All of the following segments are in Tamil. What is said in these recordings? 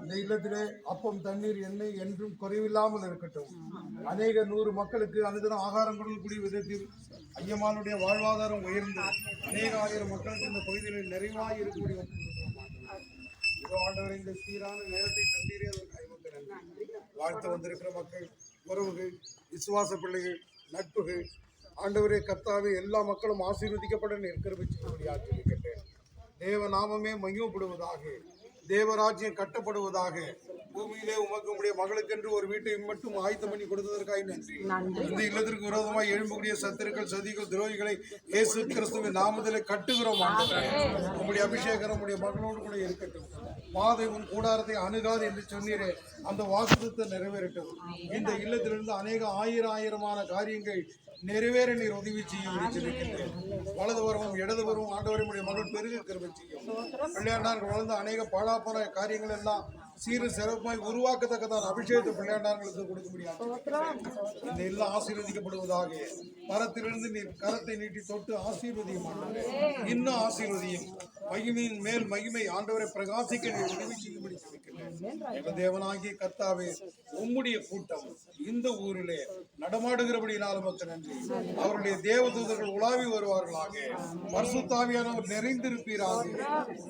இந்த இல்லத்திலே அப்பம் தண்ணீர் எண்ணெய் என்றும் குறைவில்லாமல் இருக்கட்டும். அநேக நூறு மக்களுக்கு அனுதினம் ஆகாரம் கொடுக்கக்கூடிய விதத்தில் ஐயமானுடைய வாழ்வாதாரம் உயர்ந்து அநேக ஆயிரம் மக்களுக்கு இந்த பகுதியில் நிறைவாக இருக்கக்கூடிய ஆண்டவர் இந்த சீரான நேரத்தை நன்றி வாழ்த்து வந்திருக்கிற மக்கள் உறவுகள் விசுவாச பிள்ளைகள் நட்புகள் ஆண்டவரே கர்த்தாவே எல்லா மக்களும் ஆசீர்வதிக்கப்பட நிற்கிறபடி ஆற்றிருக்கின்றேன் தேவ நாமமே மகிமைப்படுவதாக தேவராஜ்யம் கட்டப்படுவதாக பூமியிலே உமக்கு உடைய மகளுக்கென்று ஒரு வீட்டை மட்டும் ஆயத்தம் பண்ணி கொடுத்ததற்காக நன்றி. இந்த இல்லத்திற்கு விரோதமாக எழும்பக்கூடிய சத்துருக்கள் சதிகள் துரோகிகளை இயேசு கிறிஸ்துவின் நாமத்திலே கட்டுகிறோம். உம்முடைய அபிஷேகம் உம்முடைய மகளோடு கூட இருக்கட்டும். பாதை உன் கூடாரத்தை அணுகாது என்று சொன்னீரே. அந்த வாக்குத்தத்தை நிறைவேறட்டும். இந்த இல்லத்திலிருந்து அநேக ஆயிரம் ஆயிரமான காரியங்கள் நிறைவேற நீர் உதவி செய்யும் என்று சொல்லியிருக்கின்றேன் வலது வரவும் இடது வரவும் ஆண்டவரை மகள் பெருக கிருபை செய்யும். பிள்ளையாண்டார்கள் வளர்ந்த அநேக பாழா போன காரியங்கள் எல்லாம் சீரு சிறப்பாய் உருவாக்கத்தக்கதான் அபிஷேகத்தை பிள்ளையாண்டார்களுக்கு கொடுக்க முடியாது இந்த எல்லாம் ஆசீர்வதிக்கப்படுவதாக மரத்திலிருந்து நீர் கரத்தை நீட்டி தொட்டு ஆசீர்வதியும் இன்னும் ஆசீர்வதியும். மகிமையின் மேல் மகிமை ஆண்டவரை பிரகாசிக்க நீர் உதவி செய்யும்படி எங்கள் தேவனாகிய கர்த்தாவே உம்முடைய கூட்டம் இந்த ஊரிலே நடமாடுகிறபடினால மக்கள் நன்றி. அவருடைய தேவதூதர்கள் உலாவி வருவார்களாக. வருஷத்தாவியானவர் நிறைந்திருப்பீராக.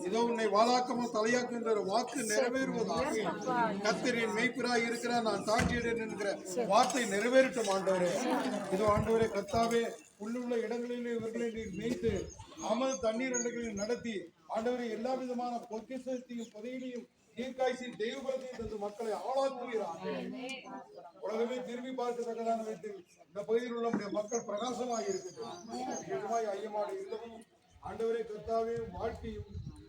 இதோ உன்னை வாழாக்கமும் தலையாக்குகின்ற ஒரு வாக்கு நிறைவேறுவதாக கத்திரின் மெய்ப்பிராய் இருக்கிற நான் தாழ்ச்சியிடன் என்கிற வார்த்தை நிறைவேறட்டும் ஆண்டவரே. இதோ ஆண்டவரே கத்தாவே உள்ளுள்ள இடங்களிலே இவர்களை நீர் மேய்த்து அமது தண்ணீர் அண்டைகளில் நடத்தி ஆண்டவரே எல்லா விதமான பொக்கிசத்தையும் புதையிலையும் தீர்க்காய்ச்சி தெய்வபலத்தையும் தந்து மக்களை ஆளாக்குகிறார் உலகமே திரும்பி பார்க்கத்தக்கதான விதத்தில் இந்த பகுதியில் உள்ள நம்முடைய மக்கள் பிரகாசமாக இருக்கட்டும் ஐயமாடு இல்லமும் ஆண்டவரே கத்தாவே வாழ்க்கையும்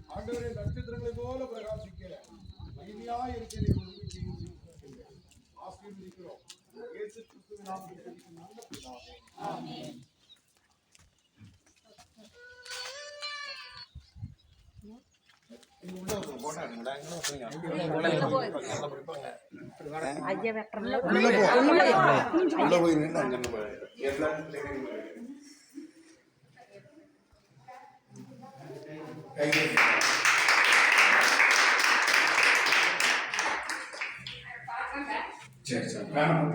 ஆண்டவரே நட்சத்திரங்களை போல பிரகாசிக்க மகிமையாக இருக்கிற ஆசீர்வதிக்கிறோம் இயேசு கிறிஸ்துவின் நாமத்தில் நல்ல பிதாவே. ஐயா உள்ள போய் நின்று அங்க நின்னு பாரு. கைது. சரி சரி வேணாம்